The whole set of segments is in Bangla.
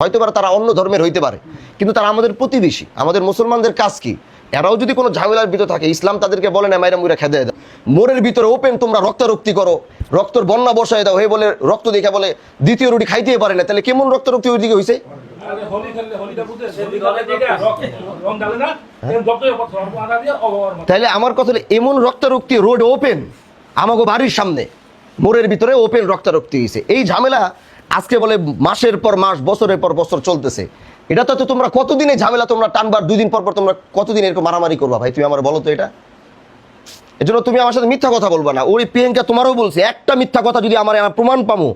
হয়তো তারা অন্য ধর্মের হইতে পারে কিন্তু তারা আমাদের প্রতিবেশী আমাদের মুসলমানদের কাজ কি? এরাও যদি কোনো ঝামেলার ভিতর থাকে ইসলাম তাদেরকে বলে না মাইরা মুইরা খেদে দাও। মোরের ভিতরে ওপেন তোমরা রক্তারক্তি করো রক্তর বন্যা বসায় দাও হয়ে বলে রক্ত দেখে বলে দ্বিতীয় রুটি খাইতেই পারে না। তাহলে কেমন রক্তারক্তি হয়েছে আদা দিয়ে অগর মতো। তাহলে আমার কথা হলো এমন রক্তারক্তি রোড ওপেন আমাকে বাড়ির সামনে মোড়ের ভিতরে ওপেন রক্তারক্তি হয়েছে এই ঝামেলা আজকে বলে মাসের পর মাস বছরের পর বছর চলতেছে। এটা তো তোমরা কতদিনে ঝামেলা তোমরা টানবার দুই দিন পর পর তোমরা কতদিন এরকম মারামারি করবা ভাই? তুমি আমার বলো তো এটা। এজন্য তুমি আমার সাথে মিথ্যা কথা বলবা না। ওই প্রিয়াঙ্কা তোমারও বলছে একটা মিথ্যা কথা যদি আমার আমার প্রমাণ পামো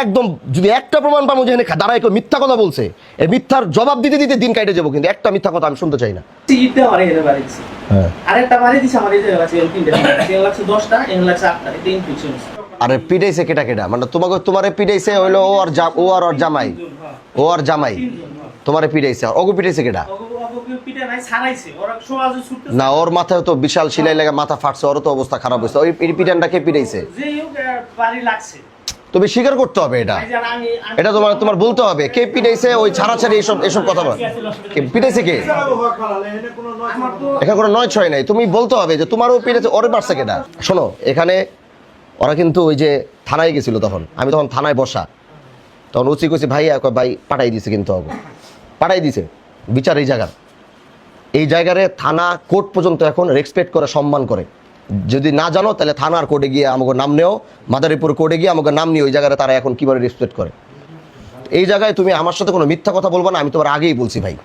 একদম যদি একটা প্রমাণ পামো যেখানে দাঁড়ায় কেউ মিথ্যা কথা বলছে এই মিথ্যার জবাব দিতে দিতে দিন কাটে যাব কিন্তু একটা মিথ্যা কথা আমি শুনতে চাই না। হ্যাঁ। আরেকটা বাড়ি দিছে আমার এই এটা ইনফেকশন আরে পিটাইছে কেটা কেটা? মানে তোমাকে তোমারে পিটাইছে হইল ও আর ও আর জামাই। ও আর জামাই। তোমারে পিটাইছে আর ওগো পিটাইছে কেটা? না, ওর মাথায় তো বিশাল সিলাই লাগা মাথা ফাটছে ওর তো অবস্থা খারাপ হয়েছে। ওই পিটানটা কে পিটাইছে তুমি স্বীকার করতে হবে এটা। এটা তোমার তোমার বলতে হবে। কে পিটাইছে ওই ছাড়াছাড়ি এইসব এসব কথা বল। পিটাইছে কে? এখানে কোনো নয় ছয় নাই। তুমি বলতে হবে যে তোমারও পিটাইছে ওরে মারছে কেটা। শোনো, এখানে ওরা কিন্তু ওই যে থানায় গেছিল তখন। আমি তখন থানায় বসা। তখন উচি কইছি ভাই ভাই, পাঠাই দিছে কিন্তু অগো পাঠাই দিছে, বিচার এই জায়গার। এই জায়গারে থানা কোর্ট পর্যন্ত এখন রেসপেক্ট করে, সম্মান করে। যদি না জানো, তাহলে থানার কোর্টে গিয়ে আমাকে নাম নেও। মাদারীপুর কোর্টে গিয়ে আমাকে নাম নিয়ে ওই জায়গায় তারা এখন কীভাবে রেসপেক্ট করে? এই জায়গায় তুমি আমার সাথে কোনো মিথ্যা কথা বলব না, আমি তোমার আগেই বলছি ভাই।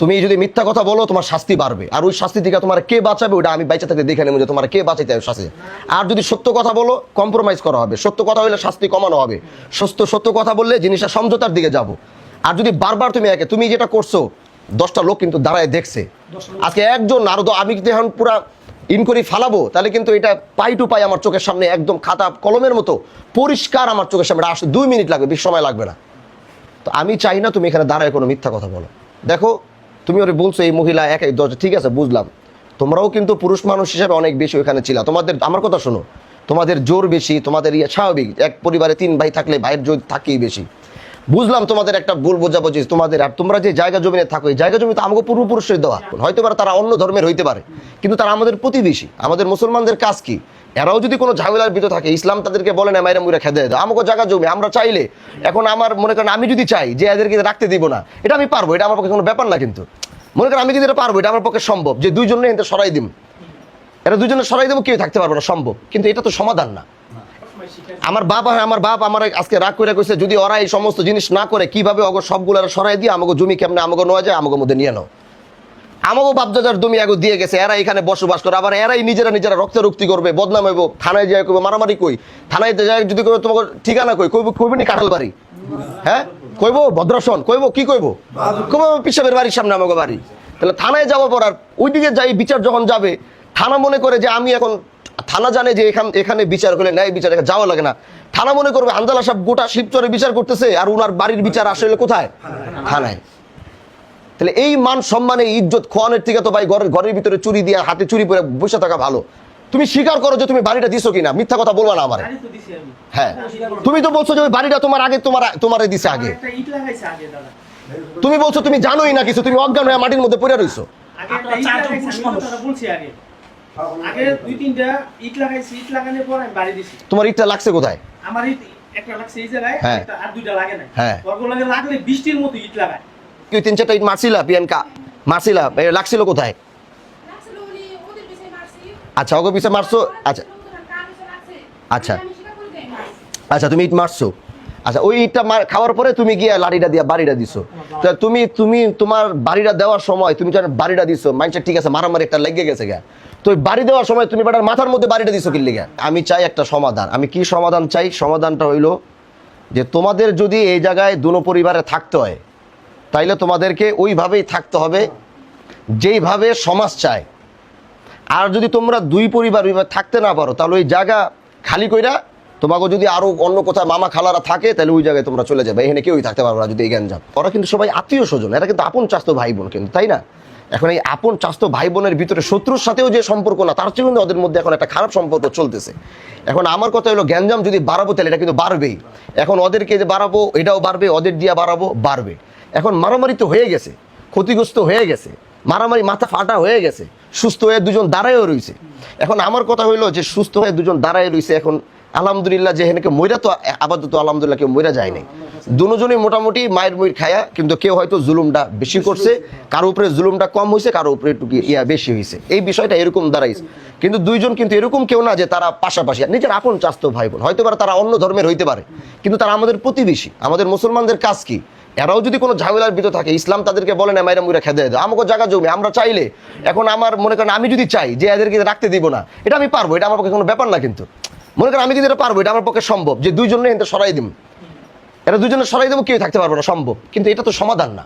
তুমি যদি মিথ্যা কথা বলো, তোমার শাস্তি বাড়বে। আর ওই শাস্তি থেকে তোমার কে বাঁচাবে, ওটা আমি বাইচা থেকে দেখে নেব যে তোমার কে বাঁচাইতে হবে শাস্তি। আর যদি সত্য কথা বলো কম্প্রোমাইজ করা হবে। সত্য কথা হলে শাস্তি কমানো হবে। সত্য সত্য কথা বললে জিনিসটা সমঝোতার দিকে যাব। আর যদি বারবার তুমি একে, তুমি যেটা করছ, দশটা লোক কিন্তু দাঁড়ায় দেখছে। আজকে একজন, আর আমি কিন্তু এখন পুরা ইনকোয়ারি ফালাবো, তাহলে কিন্তু এটা পাই টু পাই আমার চোখের সামনে একদম খাতা কলমের মতো পরিষ্কার আমার চোখের সামনে। আসতে দুই মিনিট লাগবে, বেশি সময় লাগবে না। তো আমি চাই না তুমি এখানে দাঁড়ায় কোনো মিথ্যা কথা বলো। দেখো তুমি ওরে বলছো এই মহিলা এক দশ ঠিক আছে, বুঝলাম। তোমরাও কিন্তু পুরুষ মানুষ হিসাবে অনেক বেশি ওখানে ছিল। তোমাদের আমার কথা শোনো। তোমাদের জোর বেশি, তোমাদের ইয়ে স্বাভাবিক। এক পরিবারে তিন ভাই থাকলে ভাইয়ের জোর থাকেই বেশি। বুঝলাম তোমাদের একটা ভুল বোঝাবুঝি, তোমাদের আর তোমরা যে জায়গা জমিনে থাকো, এই জায়গা জমি তো আমাকে পূর্বপুরুষের দেওয়া। হয়তো পারে তারা অন্য ধর্মের হইতে পারে, কিন্তু তারা আমাদের প্রতিবেশী। আমাদের মুসলমানদের কাজ কি? এরাও যদি কোনো ঝামেলার ভিতর থাকে, ইসলাম তাদেরকে বলে না মাইরা মুইরা খেদে দাও। আমাকে জায়গা জমি, আমরা চাইলে, এখন আমার মনে করেন আমি যদি চাই যে এদেরকে রাখতে দিব না, এটা আমি পারব, এটা আমার পক্ষে কোনো ব্যাপার না কিন্তু। মনে করেন আমি যদি এটা পারব, এটা আমার পক্ষে সম্ভব যে দুইজনে এতে সরাই দিম। এটা দুজনে সরাই দেবো, কেউ থাকতে পারব না, সম্ভব। কিন্তু এটা তো সমাধান না। আমার বাপ আমার বাপ আমার আজকে রাগ করে কইছে, যদি ওরা এই সমস্ত জিনিস না করে, কীভাবে অগর সবগুলো সরাই দিয়ে আমাকে জমি কেমনে আমাকে নেওয়া যায় আমাকে মধ্যে নিয়ে নাও। আমাকে বাপদাদার জমি আগে দিয়ে গেছে এরা এখানে বসবাস করে, আবার এরাই নিজেরা নিজেরা রক্তারক্তি করবে, বদনাম হইব, থানায় যায় কইবে, মারামারি কই, থানায় যায় যদি কইবে তোমাকে ঠিকানা কই, কইব কইবে নি কাঁঠাল বাড়ি? হ্যাঁ? কইবো ভদ্রাসন, কইবো কি কইবো? কইবো পিসাবের বাড়ির সামনে আমাকে বাড়ি। তাহলে থানায় যাওয়ার পর আর ওইদিকে যাই, বিচার যখন যাবে, থানা মনে করে যে আমি এখন থানা জানে যে এখান এখানে বিচার করলে ন্যায় বিচার যাওয়া লাগে না। থানা মনে করবে আন্দালা সাহেব গোটা শিবচরে বিচার করতেছে আর উনার বাড়ির বিচার আসলে কোথায়? থানায়। তাহলে এই মান সম্মানে ইজ্জত খোয়ানের থেকে তো ভাই ঘরের ঘরের ভিতরে চুরি দিয়ে হাতে চুরি পরে বসে থাকা ভালো। তুমি স্বীকার করো যে তুমি বাড়িটা দিছো কিনা মিথ্যা কথা বলবা না আমার। হ্যাঁ। তুমি তো বলছো যে ওই বাড়িটা তোমার আগে তোমার তোমারে দিছে আগে। তুমি বলছো তুমি জানোই না কিছু তুমি অজ্ঞান হয়ে মাটির মধ্যে পড়ে রইছো। আগে দুই তিনটা ইট লাগাইছি ইট লাগানোর পর আমি বাড়ি দিছি। তোমার ইটটা লাগছে কোথায়? আমার ইট একটা লাগছে এই জায়গায় হ্যাঁ। একটা আর দুইটা লাগে না হ্যাঁ। লাগে লাগলে বৃষ্টির মতো ইট লাগায়। তুই তিন চারটা ইট মারছিলা প্রিয়াঙ্কা? মারছিলা? লাগছিল কোথায়? লাগছিল উনি ওদের পিছে মারছি। আচ্ছা ওকে পিছে মারছো? আচ্ছা। আচ্ছা। আচ্ছা তুমি ইট মারছো? আচ্ছা ওই ইটটা মার- খাওয়ার পরে তুমি গিয়ে লাড়িটা দিয়া বাড়িটা দিছো। তো তুমি তুমি তোমার বাড়িটা দেওয়ার সময় তুমি যখন বাড়িটা দিছো মাইন্ডসেট ঠিক আছে মারামারি একটা লেগে গেছে গা। তো বাড়ি দেওয়ার সময় তুমি বেটার মাথার মধ্যে বাড়িটা দিছো কি লেগে? আমি চাই একটা সমাধান। আমি কি সমাধান চাই? সমাধানটা হইল যে তোমাদের যদি এই জায়গায় দুনো পরিবারে থাকতে হয়, তাইলে তোমাদেরকে ওইভাবেই থাকতে হবে যেইভাবে সমাজ চায়। আর যদি তোমরা দুই পরিবার ওইভাবে থাকতে না পারো, তাহলে ওই জায়গা খালি কইরা তোমাকে যদি আরও অন্য কোথাও মামা খালারা থাকে, তাহলে ওই জায়গায় তোমরা চলে যাবে। এখানে কেউই থাকতে পারবে না যদি এই জ্ঞান যান ওরা কিন্তু সবাই আত্মীয় স্বজন, এরা কিন্তু আপন চাস্ত ভাই বোন কিন্তু, তাই না? এখন এই আপন চাস্তো ভাই বোনের ভিতরে শত্রুর সাথেও যে সম্পর্ক না, তার চেয়ে কিন্তু ওদের মধ্যে এখন একটা খারাপ সম্পর্ক চলতেছে। এখন আমার কথা হলো, গ্যাঞ্জাম যদি বাড়াবো তাহলে এটা কিন্তু বাড়বেই। এখন ওদেরকে যে বাড়াবো, এটাও বাড়বে, ওদের দিয়ে বাড়াবো, বাড়বে। এখন মারামারি তো হয়ে গেছে, ক্ষতিগ্রস্ত হয়ে গেছে, মারামারি মাথা ফাটা হয়ে গেছে, সুস্থ হয়ে দুজন দাঁড়ায়ও রয়েছে এখন আমার কথা হইল যে সুস্থ হয়ে দুজন দাঁড়ায় রয়েছে এখন আলহামদুলিল্লাহ যে হেনকে মইরা তো আপাতত আলহামদুলিল্লাহ কেউ মইরা যায় নাই। দুজনই মোটামুটি মায়ের মইর খায়া, কিন্তু কেউ হয়তো জুলুমটা বেশি করছে, কারও উপরে জুলুমটা কম হয়েছে কারও উপরে একটু ইয়া বেশি হয়েছে এই বিষয়টা এরকম দাঁড়াইছে। কিন্তু দুইজন কিন্তু এরকম কেউ না যে তারা পাশাপাশি নিজের আপন চাস্ত ভাই বোন হয়তো পারে তারা অন্য ধর্মের হইতে পারে, কিন্তু তারা আমাদের প্রতিবেশী। আমাদের মুসলমানদের কাজ কি? এরাও যদি কোনো ঝামেলার ভিতর থাকে, ইসলাম তাদেরকে বলে না মাইরা মুইরা খেদে দেয় আমাকে জায়গা জমি, আমরা চাইলে, এখন আমার মনে করেন আমি যদি চাই যে এদেরকে রাখতে দিব না, এটা আমি পারব, এটা আমার কোনো ব্যাপার না কিন্তু। মনে করেন আমি কিন্তু এটা পারব, এটা আমার পক্ষে সম্ভব। যে দুইজনে কিন্তু সরাই দিব এরা দুজনে সরাই দেবো, কেউ থাকতে পারব না, সম্ভব। কিন্তু এটা তো সমাধান না।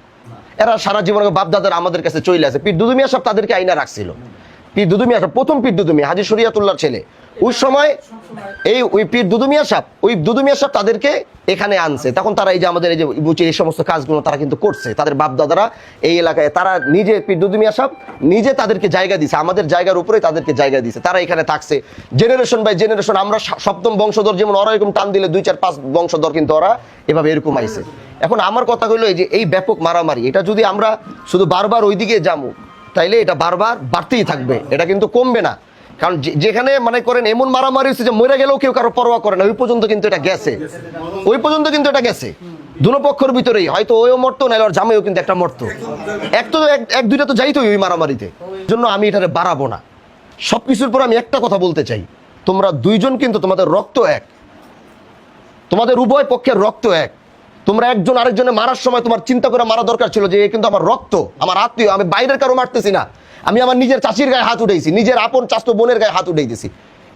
এরা সারা জীবন বাপদাদার আমাদের কাছে চলে আসে পীর দুদুমিয়া সব তাদেরকে আইনা রাখছিল। পীর দুদুমিয়া সাহেব প্রথম পীর দুদুমিয়া হাজি শরিয়াতুল্লাহর ছেলে। ওই সময় এই ওই পীর দুদুমিয়া সাহেব ওই দুদুমিয়া সাহেব তাদেরকে এখানে আনছে। তখন তারা এই যে আমাদের এই যে মুচি এই সমস্ত কাজগুলো তারা কিন্তু করছে। তাদের বাপ দাদারা এই এলাকায়, তারা নিজে পীর দুদুমিয়া সাহেব নিজে তাদেরকে জায়গা দিছে। আমাদের জায়গার উপরে তাদেরকে জায়গা দিছে। তারা এখানে থাকছে। জেনারেশন বাই জেনারেশন আমরা সপ্তম বংশধর যেমন ওরা এরকম টান দিলে দুই চার পাঁচ বংশধর কিন্তু ওরা এভাবে এরকম আইছে। এখন আমার কথা হলো এই যে এই ব্যাপক মারামারি, এটা যদি আমরা শুধু বারবার ওইদিকে যাব তাইলে এটা বারবার বাড়তেই থাকবে। এটা কিন্তু কমবে না। কারণ যেখানে মানে করেন এমন মারামারি হচ্ছে যে মরে গেলেও কেউ কারও পরোয়া করে না। ওই পর্যন্ত কিন্তু এটা গেছে। ওই পর্যন্ত কিন্তু এটা গেছে। দুনো পক্ষের ভিতরেই। হয়তো ওইও মরতো, নাহলে ওর জামাইও কিন্তু একটা মরতো। এক তো এক- দুইটা তো যাইতোই ওই মারামারিতে। জন্য আমি এটারে বাড়াবো না। সব কিছুর পর আমি একটা কথা বলতে চাই। তোমরা দুইজন কিন্তু তোমাদের রক্ত এক। তোমাদের উভয় পক্ষের রক্ত এক। তোমরা একজন আরেকজনে মারার সময় তোমার চিন্তা করে মারা দরকার ছিল যে কিন্তু আমার রক্ত, আমার আত্মীয়, আমি বাইরের কারও মারতেছি না। আমি আমার নিজের চাচির গায়ে হাত উঠেছি নিজের আপন চাস্ত বোনের গায়ে হাত উঠেইতেছি।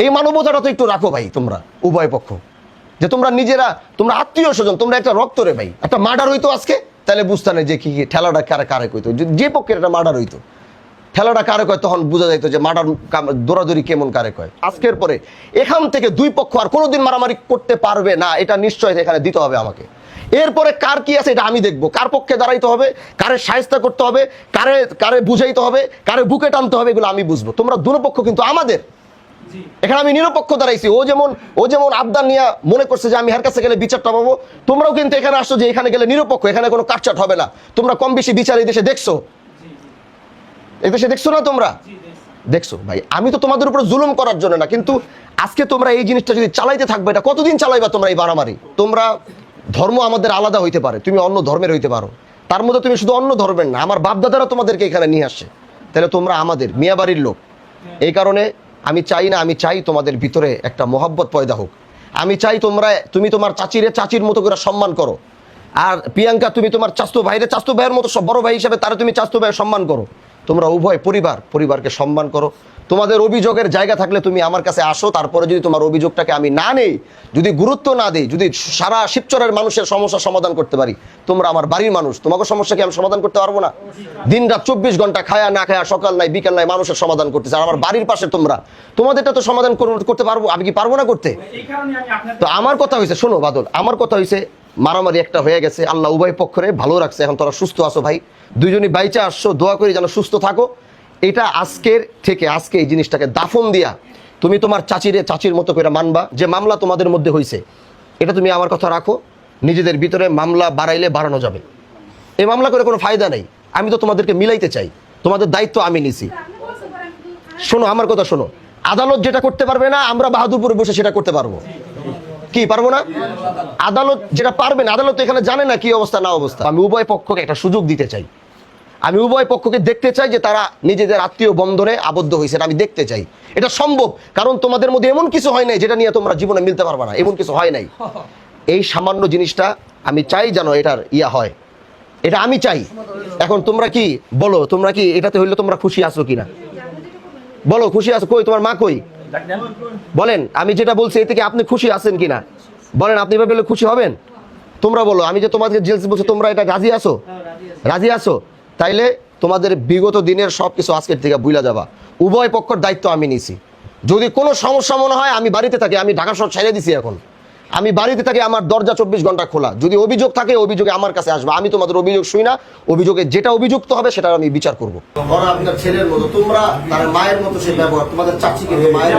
এই মানবতাটা তো একটু রাখো ভাই তোমরা, উভয় পক্ষ। যে তোমরা নিজেরা, তোমরা আত্মীয় স্বজন, তোমরা একটা রক্ত রে ভাই। একটা মার্ডার হইতো আজকে, তাহলে বুঝতে না যে কি কি, ঠেলাটা কারে কারে কইতো। যে পক্ষের একটা মার্ডার হইতো। ঠেলাটা কারে কয়, তখন বোঝা যাইতো যে মার্ডার দৌড়াদৌড়ি কেমন কারে কয়। আজকের পরে এখান থেকে দুই পক্ষ আর কোনোদিন মারামারি করতে পারবে না, এটা নিশ্চয় এখানে দিতে হবে আমাকে। এরপরে কার কি আছে এটা আমি দেখব। কার পক্ষে দাঁড়াইতে হবে কারে সাহায্য করতে হবে কারে কারে বুঝাইতে হবে কারে বুকে টানতে হবে এগুলো আমি বুঝব। তোমরা দুনো কিন্তু আমাদের। এখানে আমি নিরপেক্ষ দাঁড়াইছি। ও যেমন ও যেমন আবদার নিয়ে মনে করছে যে আমি হার কাছে গেলে বিচারটা পাবো তোমরাও কিন্তু এখানে আসছো যে এখানে গেলে নিরপেক্ষ এখানে কোনো কাটচাট হবে না। তোমরা কম বেশি বিচার এই দেশে দেখছ? এই দেশে দেখছ না তোমরা? দেখছ? ভাই আমি তো তোমাদের উপর জুলুম করার জন্য না কিন্তু আজকে তোমরা এই জিনিসটা যদি চালাইতে থাকবে এটা কতদিন চালাইবা তোমরা এই মারামারি? তোমরা ধর্ম আমাদের আলাদা হইতে পারে, তুমি অন্য ধর্মের হইতে পারো। তার মধ্যে তুমি শুধু অন্য ধর্মের না, আমার বাপদাদারা তোমাদেরকে এখানে নিয়ে আসে। তাহলে তোমরা আমাদের মিয়াবাড়ির লোক। এই কারণে আমি চাই না, আমি চাই তোমাদের ভিতরে একটা মোহাব্বত পয়দা হোক। আমি চাই তোমরা, তুমি তোমার চাচিরে চাচির মতো করে সম্মান করো। আর প্রিয়াঙ্কা, তুমি তোমার চাস্তু ভাইরে চাস্তু ভাইয়ের মতো সব বড় ভাই হিসাবে তারা তুমি চাস্তু ভাইয়ের সম্মান করো। তোমরা উভয় পরিবার, পরিবারকে সম্মান করো। তোমাদের অভিযোগের জায়গা থাকলে তুমি আমার কাছে আসো, তারপরে যদি তোমার অভিযোগটাকে আমি না নেই, যদি গুরুত্ব না দিই, যদি সারা শিবচরের মানুষের সমস্যা সমাধান করতে পারি, তোমরা আমার বাড়ির মানুষ, তোমাকে সমস্যাকে আমি সমাধান করতে পারব না? দিন রাত চব্বিশ ঘণ্টা খায়া না খায়া, সকাল নাই, বিকাল নাই মানুষের সমাধান করতেছে, আর আমার বাড়ির পাশে তোমরা, তোমাদেরটা তো সমাধান করতে পারব, আমি কি পারব না করতে? তো আমার কথা হয়েছে শোনো বাদল, আমার কথা হয়েছে মারামারি একটা হয়ে গেছে, আল্লাহ উভয় পক্ষরে ভালো রাখছে, এখন তোরা সুস্থ আছো ভাই, দুইজনই বাইচে আসছো, দোয়া করি যেন সুস্থ থাকো এটা আজকের থেকে আজকে এই জিনিসটাকে দাফন দিয়া তুমি তোমার চাচিরে, চাচির মতো করে মানবা যে মামলা তোমাদের মধ্যে হয়েছে এটা তুমি আমার কথা রাখো, নিজেদের ভিতরে মামলা বাড়াইলে বাড়ানো যাবে। এই মামলা করে কোনো ফায়দা নেই। আমি তো তোমাদেরকে মিলাইতে চাই। তোমাদের দায়িত্ব আমি নিছি। শোনো, আমার কথা শোনো। আদালত যেটা করতে পারবে না, আমরা বাহাদুরপুরে বসে সেটা করতে পারব। কি, পারব না? আদালত যেটা পারবে না, আদালত এখানে জানে না কি অবস্থা, না অবস্থা। আমি উভয় পক্ষকে একটা সুযোগ দিতে চাই। আমি উভয় পক্ষকে দেখতে চাই যে তারা নিজেদের আত্মীয় বন্ধনে আবদ্ধ হয়েছে আমি দেখতে চাই। এটা সম্ভব, কারণ তোমাদের মধ্যে এমন কিছু হয় নাই যেটা নিয়ে তোমরা জীবনে মিলতে পারবে না, এমন কিছু হয় নাই। এই সামান্য জিনিসটা আমি চাই যেন এটার ইয়া হয়। এটা আমি চাই। এখন তোমরা কি, বলো, তোমরা কি এটাতে হইলে তোমরা খুশি আছো কিনা? বলো, খুশি আছো? কই, তোমার মা কই? বলেন, আমি যেটা বলছি এ থেকে আপনি খুশি আছেন কিনা? বলেন, আপনি এভাবে খুশি হবেন? তোমরা বলো, আমি যে তোমাদের জেলস বলছি তোমরা এটা রাজি আছো? রাজি আছো? তাইলে তোমাদের বিগত দিনের সব কিছু আজকের থেকে বুইলা যাবা। উভয় পক্ষের দায়িত্ব আমি নিছি। যদি কোনো সমস্যা মনে হয়, আমি বাড়িতে থাকি, আমি ঢাকা শহর ছেড়ে দিছি এখন। আমি বাড়িতে থাকি, আমার দরজা চব্বিশ ঘণ্টা খোলা। যদি অভিযোগ থাকে, অভিযোগে আমার কাছে আসবে। আমি তোমাদের অভিযোগ শুই না। অভিযোগে যেটা অভিযুক্ত হবে সেটা আমি বিচার করব। ছেলের মতো, তোমরা তার মায়ের মতো সে ব্যবহার, তোমাদের চাচিকে, মায়ের